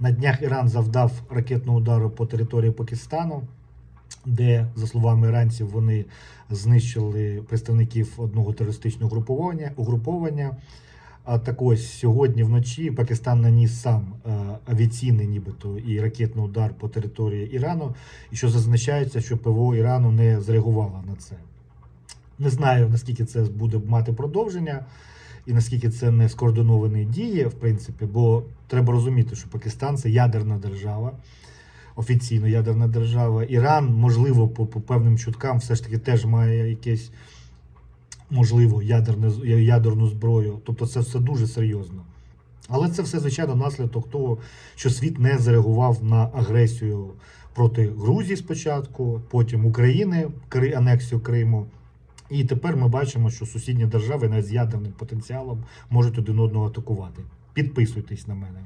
На днях Іран завдав ракетного удару по території Пакистану, де, за словами іранців, вони знищили представників одного терористичного угруповання. угруповання. А так ось сьогодні вночі Пакистан наніс сам е, авіаційний, нібито і ракетний удар по території Ірану, і що зазначається, що ПВО Ірану не зреагувало на це. Не знаю, наскільки це буде мати продовження, і наскільки це не скоординовані дії, в принципі, бо треба розуміти, що Пакистан це ядерна держава, офіційно ядерна держава. Іран, можливо, по, по певним чуткам, все ж таки теж має якесь можливо ядерне, ядерну зброю. Тобто це все дуже серйозно. Але це все, звичайно, наслідок того, що світ не зреагував на агресію проти Грузії спочатку, потім України, анексію Криму. І тепер ми бачимо, що сусідні держави навіть з ядерним потенціалом можуть один одного атакувати. Підписуйтесь на мене.